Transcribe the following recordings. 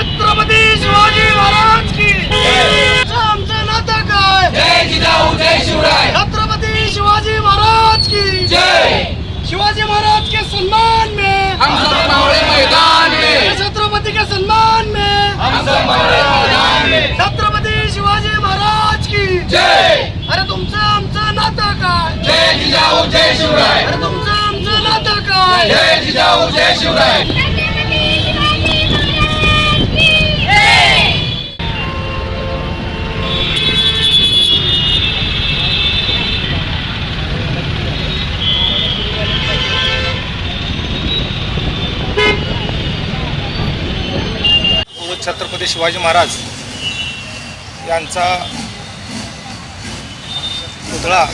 छत्रपती शिवाजी महाराज की आमचं नातं काय? जय जिजाऊ जय शिवराय. छत्रपती शिवाजी महाराज की जय. शिवाजी महाराज के सम्मान में. हम सब मावळे मैदान में. छत्रपति के सम्मान में. हम सब मावळे मैदान में. छत्रपती शिवाजी महाराज की जय. अरे तुमचं आमचं नातं काय? जय जिजाऊ जय शिवराय. अरे तुमचं आमचं नातं काय? जय जिजाऊ जय शिवराय. छत्रपती शिवाजी महाराज यांचा पुतळा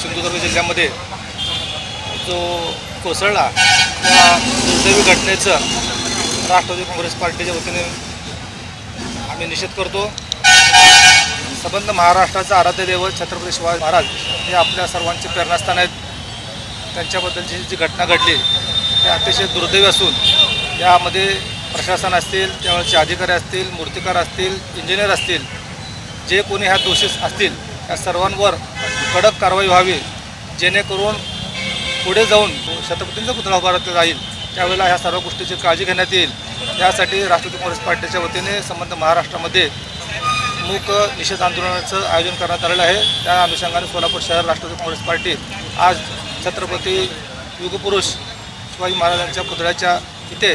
सिंधुदुर्ग जिल्ह्यामध्ये जो कोसळला त्या दुर्दैवी घटनेचं राष्ट्रवादी काँग्रेस पार्टीच्या वतीने आम्ही निषेध करतो. संबंध महाराष्ट्राचा आराध्य दैवत छत्रपती शिवाजी महाराज हे आपल्या सर्वांचे प्रेरणास्थान आहेत. त्यांच्याबद्दलची जी घटना घडली ते अतिशय दुर्दैवी असून यामध्ये प्रशासन असतील त्यावेळेचे अधिकारी असतील मूर्तिकार असतील इंजिनियर असतील जे कोणी ह्या दोषी असतील त्या सर्वांवर कडक कारवाई व्हावी जेणेकरून पुढे जाऊन छत्रपतींचा पुतळा उभारला जाईल. त्यावेळेला ह्या सर्व गोष्टीची काळजी घेण्यात येईल. त्यासाठी राष्ट्रवादी काँग्रेस पार्टीच्या वतीने संबंध महाराष्ट्रामध्ये मूक निषेध आंदोलनाचं आयोजन करण्यात आलेलं आहे. त्या अनुषंगाने सोलापूर शहर राष्ट्रवादी काँग्रेस पार्टी आज छत्रपती युगपुरुष शिवाजी महाराजांच्या पुतळ्याच्या इथे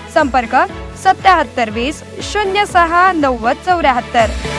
संपर्क सत्याहत्तर वीस शून्य सहा नव्वद चौऱ्याहत्तर.